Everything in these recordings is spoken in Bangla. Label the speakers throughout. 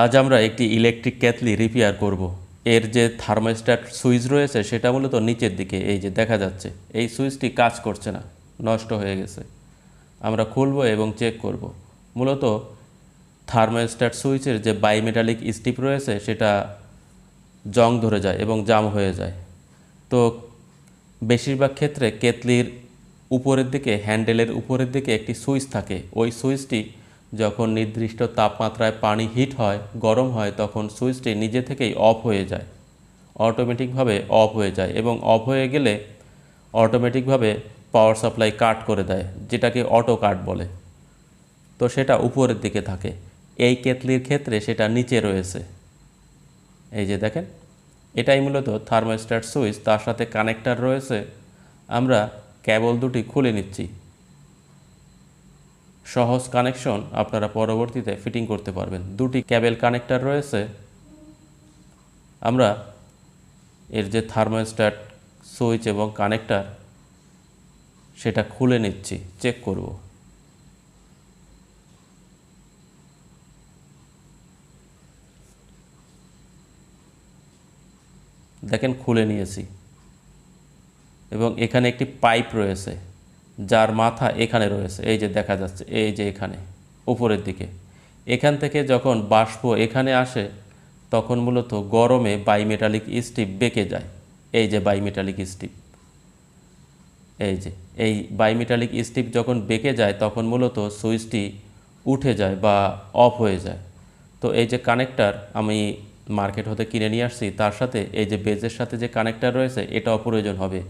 Speaker 1: আজ আমরা একটি ইলেকট্রিক ক্যাথলি রিপেয়ার করব। এর যে থার্মোস্ট্যাট সুইচ রয়েছে, সেটা মূলত নিচের দিকে, এই যে দেখা যাচ্ছে, এই সুইচটি কাজ করছে না, নষ্ট হয়ে গেছে আমরা খুলব এবং চেক করব। মূলত থার্মোস্ট্যাট সুইচের যে বাইমেটালিক স্টিপ রয়েছে, সেটা জং ধরে যায় এবং জাম হয়ে যায় তো বেশিরভাগ ক্ষেত্রে কেতলির উপরের দিকে হ্যান্ডেলের উপরের দিকে একটি সুইচ থাকে ওই সুইচটি যখন নির্দিষ্ট তাপমাত্রায় পানি হিট হয়, গরম হয়, তখন সুইচটি নিজে থেকেই অফ হয়ে যায়। অটোমেটিকভাবে অফ হয়ে যায় এবং অফ হয়ে গেলে অটোমেটিকভাবে পাওয়ার সাপ্লাই কাট করে দেয়, যেটাকে অটো কাট বলে। তো সেটা উপরের দিকে থাকে। এই কেতলির ক্ষেত্রে সেটা নিচে রয়েছে। এই যে দেখেন, এটাই মূলত থার্মোস্ট্যাট সুইচ, তার সাথে কানেক্টার রয়েছে। আমরা কেবল দুটি খুলে নিচ্ছি। সহজ কানেকশন আপনারা পরবর্তীতে ফিটিং করতে পারবেন। দুটি ক্যাবেল কানেক্টর রয়েছে। আমরা এর যে থার্মোস্ট্যাট, সুইচ এবং কানেক্টার, সেটা খুলে নিচ্ছি, চেক করব। দেখেন খুলে নিয়েছি। এবং এখানে একটি পাইপ রয়েছে। যার মাথা এখানে রয়েছে, এই যে দেখা যাচ্ছে, এই যে এখানে, উপরের দিকে। এখান থেকে যখন বাষ্প এখানে আসে, তখন মূলত গরমে বাইমেটালিক স্টিপ বেঁকে যায়। এই যে বাইমেটালিক স্টিপ এই যে, এই বাইমেটালিক স্টিপ যখন বেঁকে যায়, তখন মূলত সুইচটি উঠে যায় বা অফ হয়ে যায়। তো এই যে কানেক্টার আমি মার্কেট হতে কিনে নিয়ে আসছি, তার সাথে এই যে বেজের সাথে যে কানেক্টার রয়েছে এটা অপ্রয়োজন হবে।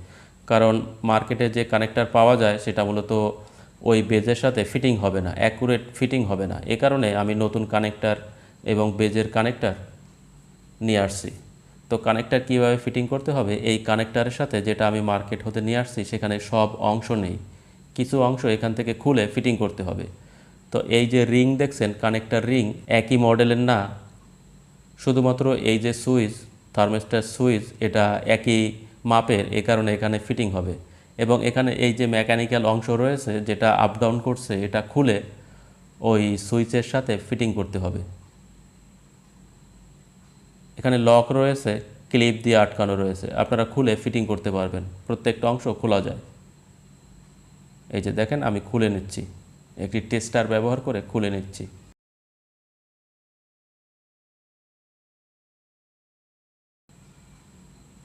Speaker 1: কারণ মার্কেটে যে কানেক্টার পাওয়া যায় সেটা মূলত ওই বেজের সাথে ফিটিং হবে না, অ্যাকুরেট ফিটিং হবে না। এ কারণে আমি নতুন কানেক্টার এবং বেজের কানেক্টার নিয়ে আসছি। তো কানেক্টার কীভাবে ফিটিং করতে হবে? এই কানেক্টারের সাথে যেটা আমি মার্কেট হতে নিয়ে আসছি, সেখানে সব অংশ নেই। কিছু অংশ এখান থেকে খুলে ফিটিং করতে হবে। তো এই যে রিং দেখছেন, কানেক্টার রিং একই মডেলের না, শুধুমাত্র এই যে সুইচ, থার্মোস্ট্যাট সুইচ, এটা একই মাপের, এ কারণে এখানে ফিটিং হবে। এবং এখানে এই যে মেকানিক্যাল অংশ রয়েছে, যেটা আপ ডাউন করছে, এটা খুলে ওই সুইচের সাথে ফিটিং করতে হবে। এখানে লক রয়েছে ক্লিপ দিয়ে আটকানো রয়েছে। আপনারা খুলে ফিটিং করতে পারবেন। প্রত্যেকটা অংশ খোলা যায়। এই যে দেখেন, আমি খুলে নিচ্ছি। একটি টেস্টার ব্যবহার করে খুলে নিচ্ছি।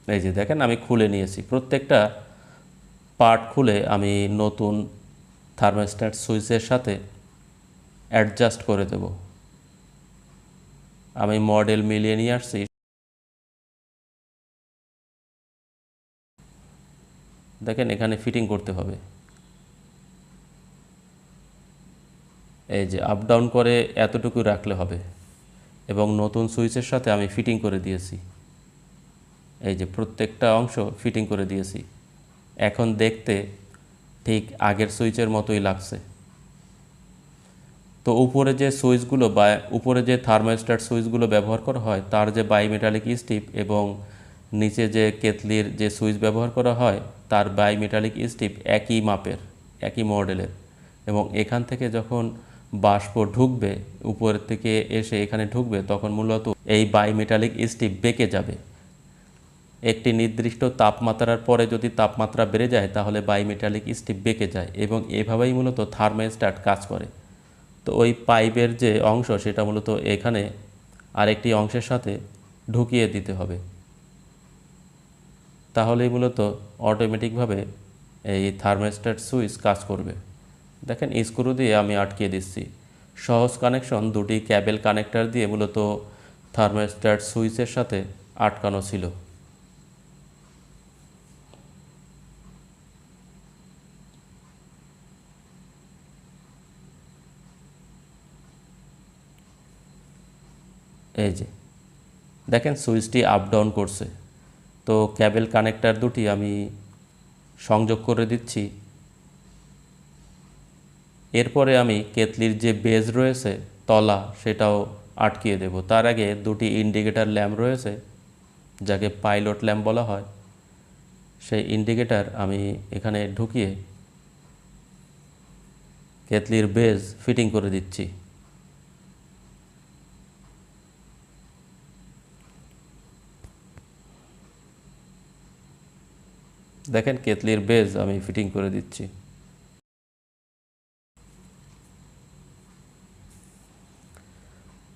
Speaker 1: এই যে দেখেন, আমি খুলে নিয়েছি। প্রত্যেকটা পার্ট খুলে আমি নতুন থার্মোস্ট্যাট সুইচের সাথে অ্যাডজাস্ট করে দেব। আমি মডেল মিলিয়ে নিয়ে আসছি। দেখেন, এখানে ফিটিং করতে হবে। এই যে আপ ডাউন করে এতটুকু রাখলে হবে। এবং নতুন সুইচের সাথে আমি ফিটিং করে দিয়েছি। এই যে প্রত্যেকটা অংশ ফিটিং করে দিয়েছি। এখন দেখতে ঠিক আগের সুইচের মতোই লাগছে। তো উপরে যে সুইচগুলো বা উপরে যে থার্মোস্ট্যাট সুইচগুলো ব্যবহার করা হয়, তার যে বাইমেটালিক স্টিপ এবং নিচে যে কেতলির যে সুইচ ব্যবহার করা হয়, তার বাইমেটালিক স্টিপ একই মাপের, একই মডেলের এবং এখান থেকে যখন বাষ্প ঢুকবে, উপরের থেকে এসে এখানে ঢুকবে, তখন মূলত এই বাইমেটালিক স্টিপ বেঁকে যাবে। একটি নির্দিষ্ট তাপমাত্রার পরে যদি তাপমাত্রা বেড়ে যায়, তাহলে বাইমেটালিক স্টিপ বেঁকে যায় এবং এভাবেই মূলত থার্মোস্ট্যাট কাজ করে। তো ওই পাইপের যে অংশ, সেটা মূলত এখানে আরেকটি অংশের সাথে ঢুকিয়ে দিতে হবে। তাহলেই মূলত অটোমেটিকভাবে এই থার্মোস্ট্যাট সুইচ কাজ করবে। দেখেন স্ক্রু দিয়ে আমি আটকিয়ে দিচ্ছি। সহজ কানেকশন দুটি ক্যাবেল কানেক্টর দিয়ে মূলত থার্মোস্ট্যাট সুইচের সাথে আটকানো ছিল। এই যে, দেখেন সুইচটি আপ ডাউন করছে। তো ক্যাবেল কানেক্টার দুটি আমি সংযোগ করে দিচ্ছি। এরপরে আমি কেতলির যে বেজ রয়েছে, তলা, সেটাও আটকিয়ে দেব। তার আগে দুটি ইন্ডিকেটার ল্যাম্প রয়েছে, যাকে পাইলট ল্যাম্প বলা হয়। সেই ইন্ডিকেটার আমি এখানে ঢুকিয়ে কেতলির বেজ ফিটিং করে দিচ্ছি। দেখেন কেতলির বেজ আমি ফিটিং করে দিচ্ছি।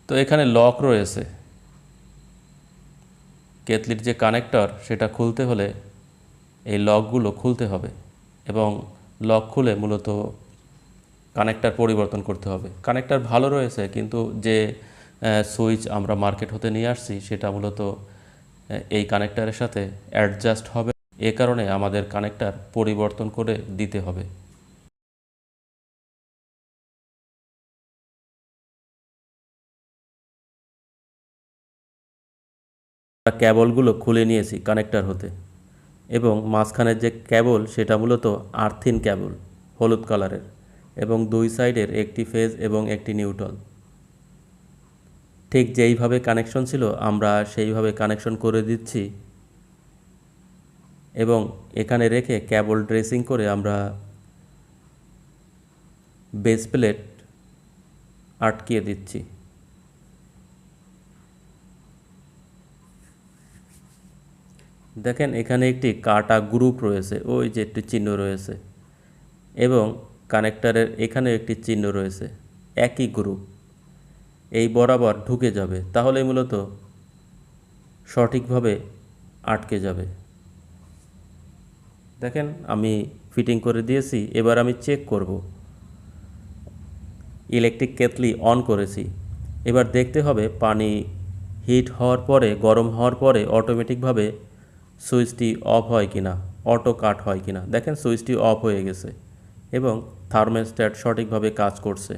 Speaker 1: তো এখানে লক রয়েছে। কেতলির যে কানেক্টর সেটা খুলতে হলে এই লকগুলো খুলতে হবে এবং লক খুলে মূলত কানেক্টার পরিবর্তন করতে হবে। কানেক্টার ভালো রয়েছে, কিন্তু যে সুইচ আমরা মার্কেট হতে নিয়ে আসছি, সেটা মূলত এই কানেক্টারের সাথে অ্যাডজাস্ট হবে এ কারণে আমাদের কানেক্টার পরিবর্তন করে দিতে হবে। ক্যাবলগুলো খুলে নিয়েছি কানেক্টার হতে এবং মাঝখানের যে ক্যাবল সেটা মূলত আর্থিন ক্যাবল, হলুদ কালারের এবং দুই সাইডের একটি ফেজ এবং একটি নিউট্রাল ঠিক যেইভাবে কানেকশন ছিল, আমরা সেইভাবে কানেকশন করে দিচ্ছি এবং এখানে রেখে ক্যাবল ড্রেসিং করে আমরা বেস প্লেট আটকিয়ে দিচ্ছি। দেখেন এখানে একটি কাটা গ্রুপ রয়েছে, ওই যে একটি চিহ্ন রয়েছে এবং কানেক্টরের এখানে একটি চিহ্ন রয়েছে, একই গ্রুপ এই বরাবর ঢুকে যাবে তাহলে মূলত সঠিকভাবে আটকে যাবে। দেখেন, আমি ফিটিং করে দিয়েছি, এবার আমি চেক করব। ইলেকট্রিক কেতলি অন করেছি। এবার দেখতে হবে পানি হিট হওয়ার পরে, গরম হওয়ার পরে অটোমেটিকভাবে সুইচটি অফ হয় কিনা অটো কাট হয় কিনা। দেখেন সুইচটি অফ হয়ে গেছে এবং থার্মোস্ট্যাট সঠিকভাবে কাজ করছে।